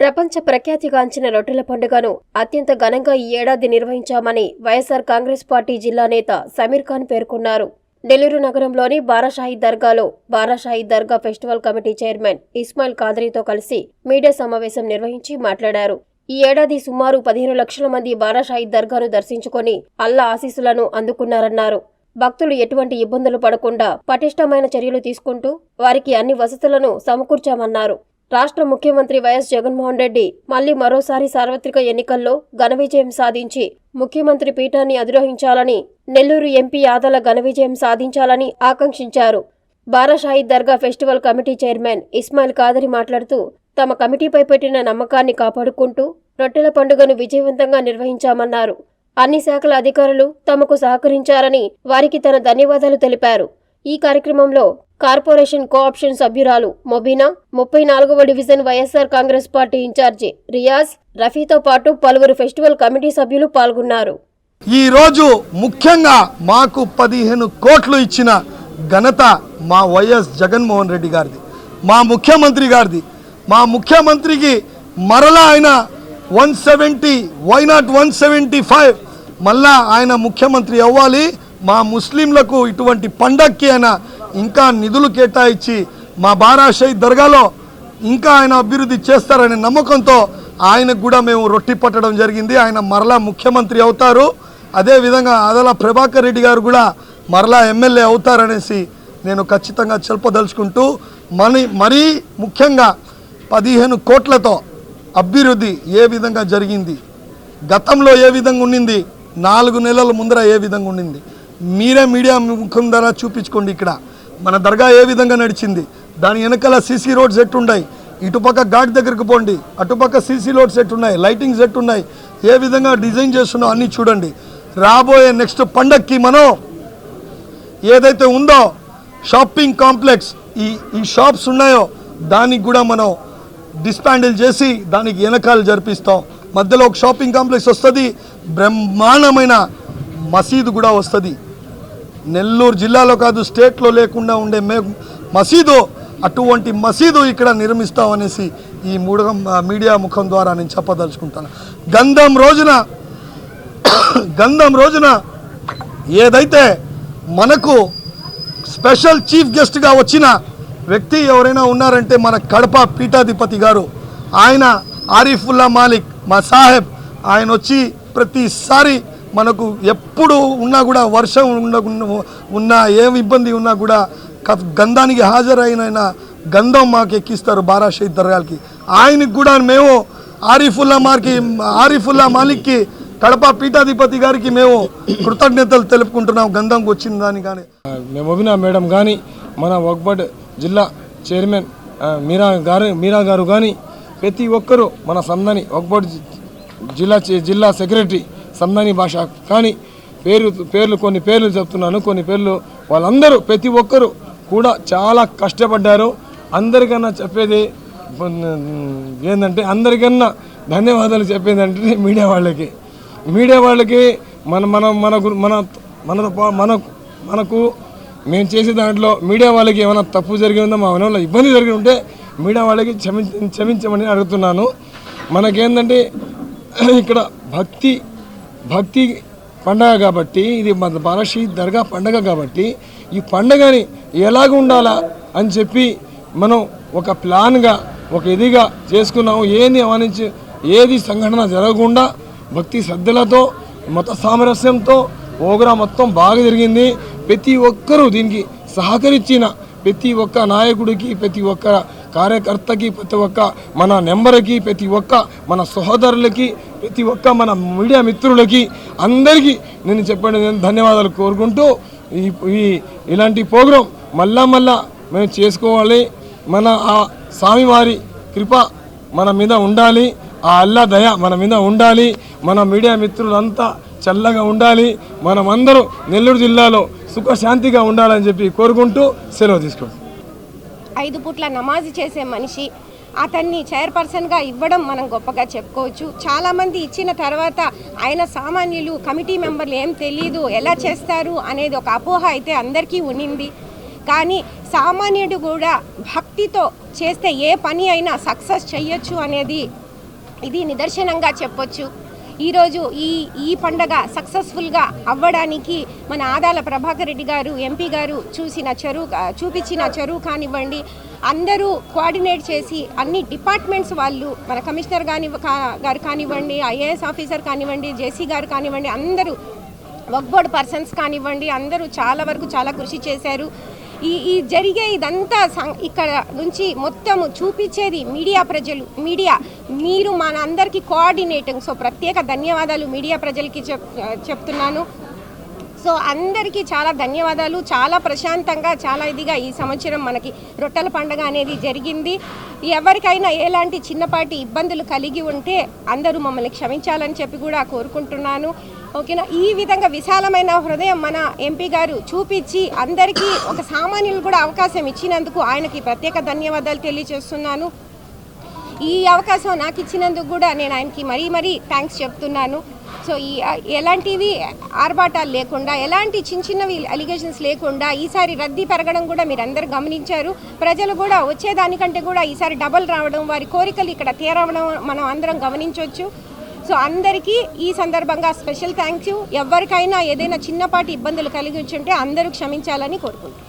ప్రపంచ ప్రఖ్యాతిగాంచిన రొట్టెల పండుగను అత్యంత ఘనంగా ఈ ఏడాది నిర్వహించామని వైఎస్సార్ కాంగ్రెస్ పార్టీ జిల్లా నేత సమీర్ ఖాన్ పేర్కొన్నారు. నెల్లూరు నగరంలోని బారాషాహి దర్గాలో Barashahi Dargah festival committee chairman Ismail కాదరీతో కలిసి మీడియా సమావేశం నిర్వహించి మాట్లాడారు. ఈ ఏడాది సుమారు పదిహేను లక్షల మంది బారాషాహి దర్గాను దర్శించుకొని అల్లా ఆశీస్సులను అందుకున్నారన్నారు. భక్తులు ఎటువంటి ఇబ్బందులు పడకుండా పటిష్టమైన చర్యలు తీసుకుంటూ వారికి అన్ని వసతులను సమకూర్చామన్నారు. రాష్ట్ర ముఖ్యమంత్రి వైఎస్ జగన్మోహన్ రెడ్డి మళ్ళీ మరోసారి సార్వత్రిక ఎన్నికల్లో ఘన విజయం సాధించి ముఖ్యమంత్రి పీఠాన్ని అధిరోహించాలని నెల్లూరు ఎంపీ యాదల ఘన విజయం సాధించాలని ఆకాంక్షించారు. Barashahi Dargah festival committee chairman Ismail Qadri మాట్లాడుతూ తమ కమిటీపై పెట్టిన నమ్మకాన్ని కాపాడుకుంటూ రొట్టెల పండుగను విజయవంతంగా నిర్వహించామన్నారు. అన్ని శాఖల అధికారులు తమకు సహకరించారని వారికి తన ధన్యవాదాలు తెలిపారు. ఈ కార్యక్రమంలో కార్పొరేషన్ కోఆప్షన్ సభ్యురాలు మొబీనా ముప్పై నాలుగవ division YSR Congress party incharge Riyaz రఫీతో పాటు పలువురు ఫెస్టివల్ కమిటీ సభ్యులు పాల్గొన్నారు. ఈ రోజు ముఖ్యంగా మాకు పదిహేను కోట్లు ఇచ్చిన ఘనత మా వైఎస్ జగన్మోహన్ రెడ్డి గారిది మా ముఖ్యమంత్రి గారిది. మా ముఖ్యమంత్రికి మరలా ఆయన one seventy why not one seventy five మళ్ళా ఆయన ముఖ్యమంత్రి అవ్వాలి. మా ముస్లింలకు ఇటువంటి పండక్కి ఆయన ఇంకా నిధులు కేటాయించి మా బారాషై దర్గాలో ఇంకా ఆయన అభివృద్ధి చేస్తారనే నమ్మకంతో ఆయనకు కూడా మేము రొట్టి పట్టడం జరిగింది. ఆయన మరలా ముఖ్యమంత్రి అవుతారు. అదేవిధంగా ఆదల ప్రభాకర్ రెడ్డి గారు కూడా మరలా ఎమ్మెల్యే అవుతారనేసి నేను ఖచ్చితంగా చెప్పదలుచుకుంటూ మనీ మరీ ముఖ్యంగా పదిహేను కోట్లతో అభివృద్ధి ఏ విధంగా జరిగింది గతంలో ఏ విధంగా ఉండింది నాలుగు నెలల ముందర ఏ విధంగా ఉండింది మీరే మీడియా ముఖం ద్వారా చూపించుకోండి ఇక్కడ. మన దర్గా ఏ విధంగా నడిచింది? దాని వెనకాల సీసీ రోడ్స్ ఎట్టున్నాయి ఇటుపక్క ఘాట్ దగ్గరకు పోండి. అటుపక్క సీసీ రోడ్స్ ఎట్టున్నాయి లైటింగ్స్ ఎట్టున్నాయి ఏ విధంగా డిజైన్ చేస్తున్నావు అన్నీ చూడండి. రాబోయే నెక్స్ట్ పండక్కి మనం ఏదైతే ఉందో షాపింగ్ కాంప్లెక్స్ ఈ ఈ షాప్స్ ఉన్నాయో దానికి కూడా మనం డిస్పాండిల్ చేసి దానికి వెనకాల జరిపిస్తాం. మధ్యలో ఒక షాపింగ్ కాంప్లెక్స్ వస్తుంది. బ్రహ్మాండమైన మసీదు కూడా వస్తుంది. నెల్లూరు జిల్లాలో కాదు స్టేట్లో లేకుండా ఉండే మే మసీదు అటువంటి మసీదు ఇక్కడ నిర్మిస్తామనేసి ఈ మూడ మీడియా ముఖం ద్వారా నేను చెప్పదలుచుకుంటాను. గంధం రోజున గంధం రోజున ఏదైతే మనకు స్పెషల్ చీఫ్ గెస్ట్గా వచ్చిన వ్యక్తి ఎవరైనా ఉన్నారంటే మన కడప పీఠాధిపతి గారు ఆయన ఆరిఫుల్లా మాలిక్ మా సాహెబ్ ఆయన వచ్చి ప్రతిసారి మనకు ఎప్పుడు ఉన్నా కూడా వర్షం ఉండకుండా ఉన్నా ఏం ఇబ్బంది ఉన్నా కూడా గంధానికి హాజరైన గంధం మాకు ఎక్కిస్తారు బారా షహీద్ దర్గాలకి ఆయనకి కూడా మేము ఆరిఫుల్లా మార్కి ఆరిఫుల్లా మాలిక్కి కడప పీఠాధిపతి గారికి మేము కృతజ్ఞతలు తెలుపుకుంటున్నాం. గంధంకి వచ్చిన దాని కానీ. మొబినా మేడం కానీ మన వక్బడ్ జిల్లా చైర్మన్ మీరా గారు మీరా గారు కానీ ప్రతి ఒక్కరూ మన సందని వక్బడ్ జిల్లా చే- జిల్లా సెక్రటరీ సందాని భాష. కానీ పేరు పేర్లు కొన్ని పేర్లు చెప్తున్నాను. కొన్ని పేర్లు వాళ్ళందరూ ప్రతి ఒక్కరూ కూడా చాలా కష్టపడ్డారు. అందరికన్నా చెప్పేది ఏంటంటే అందరికన్నా ధన్యవాదాలు చెప్పేది అంటే మీడియా వాళ్ళకి. మీడియా వాళ్ళకి మన మన మన గురి- మన మన మనకు మనకు మేము చేసే దాంట్లో మీడియా వాళ్ళకి ఏమైనా తప్పు జరిగి ఉందో మా ఏమైనా ఇబ్బంది జరిగి ఉంటే మీడియా వాళ్ళకి క్షమించ క్షమించమని అడుగుతున్నాను. మనకేంటంటే ఇక్కడ భక్తి భక్తి పండగ కాబట్టి ఇది మన బాలశ్రీ దర్గా పండగ కాబట్టి ఈ పండగని ఎలాగ ఉండాలా అని చెప్పి మనం ఒక ప్లాన్గా ఒక ఇదిగా చేసుకున్నాము. ఏది అవనించి ఏది సంఘటన జరగకుండా భక్తి శ్రద్ధలతో మత సామరస్యంతో ప్రోగ్రాం మొత్తం బాగా జరిగింది. ప్రతి ఒక్కరూ దీనికి సహకరించిన ప్రతి ఒక్క నాయకుడికి ప్రతి ఒక్క కార్యకర్తకి ప్రతి ఒక్క మన నెంబర్కి ప్రతి ఒక్క మన సహోదరులకి ప్రతి ఒక్క మన మీడియా మిత్రులకి అందరికీ నేను చెప్పండి నేను ధన్యవాదాలు కోరుకుంటూ ఈ ఈ ఇలాంటి ప్రోగ్రాం మళ్ళా మళ్ళా మేము చేసుకోవాలి. మన ఆ స్వామివారి కృప మన మీద ఉండాలి. ఆ అల్లా దయ మన మీద ఉండాలి. మన మీడియా మిత్రులంతా చల్లగా ఉండాలి. మనమందరూ నెల్లూరు జిల్లాలో సుఖశాంతిగా ఉండాలని చెప్పి కోరుకుంటూ సెలవు తీసుకోండి ఐదు పూట్ల నమాజ్ చేసే మనిషి అతన్ని చైర్పర్సన్గా ఇవ్వడం మనం గొప్పగా చెప్పుకోవచ్చు. చాలామంది ఇచ్చిన తర్వాత ఆయన సామాన్యులు కమిటీ మెంబర్లు ఏం తెలియదు ఎలా చేస్తారు అనేది ఒక అపోహ అయితే అందరికీ ఉన్నింది. కానీ సామాన్యుడు కూడా భక్తితో చేస్తే ఏ పని అయినా సక్సెస్ చెయ్యొచ్చు అనేది ఇది నిదర్శనంగా చెప్పొచ్చు. ఈరోజు ఈ ఈ పండగ సక్సెస్ఫుల్గా అవ్వడానికి మన ఆదాల ప్రభాకర్ రెడ్డి గారు ఎంపీ గారు చూసిన చెరువు చూపించిన చెరువు కానివ్వండి అందరూ కోఆర్డినేట్ చేసి అన్ని డిపార్ట్మెంట్స్ వాళ్ళు మన కమిషనర్ కాని కా- గారు కానివ్వండి ఐఏఎస్ ఆఫీసర్ కానివ్వండి జేసీ గారు కానివ్వండి అందరూ వర్క్ బోర్డ్ పర్సన్స్ కానివ్వండి అందరూ చాలా వరకు చాలా కృషి చేశారు. ఈ ఈ జరిగే ఇదంతా సం- ఇక్కడ నుంచి మొత్తము చూపించేది మీడియా ప్రజలు మీడియా. మీరు మన అందరికీ కోఆర్డినేటింగ్. సో ప్రత్యేక ధన్యవాదాలు మీడియా ప్రజలకి చెప్తున్నాను. సో అందరికీ చాలా ధన్యవాదాలు. చాలా ప్రశాంతంగా చాలా ఇదిగా ఈ సంవత్సరం మనకి రొట్టెల పండగ అనేది జరిగింది. ఎవరికైనా ఎలాంటి చిన్నపాటి ఇబ్బందులు కలిగి ఉంటే అందరూ మమ్మల్ని క్షమించాలని చెప్పి కూడా కోరుకుంటున్నాను. ఓకేనా? ఈ విధంగా విశాలమైన హృదయం మన ఎంపీ గారు చూపించి అందరికీ ఒక సామాన్యులు కూడా అవకాశం ఇచ్చినందుకు ఆయనకి ప్రత్యేక ధన్యవాదాలు తెలియజేస్తున్నాను. ఈ అవకాశం నాకు ఇచ్చినందుకు కూడా నేను ఆయనకి మరీ మరీ థ్యాంక్స్ చెప్తున్నాను. సో ఈ ఎలాంటివి ఆర్భాటాలు లేకుండా ఎలాంటి చిన్న చిన్నవి అలిగేషన్స్ లేకుండా ఈసారి రద్దీ పెరగడం కూడా మీరు అందరు గమనించారు. ప్రజలు కూడా వచ్చేదానికంటే కూడా ఈసారి డబల్ రావడం వారి కోరికలు ఇక్కడ తీరవడం మనం అందరం గమనించవచ్చు సో అందరికీ ఈ సందర్భంగా స్పెషల్ థ్యాంక్ యూ. ఎవరికైనా ఏదైనా చిన్నపాటి ఇబ్బందులు కలిగి ఉంటే అందరూ క్షమించాలని కోరుకుంటున్నాను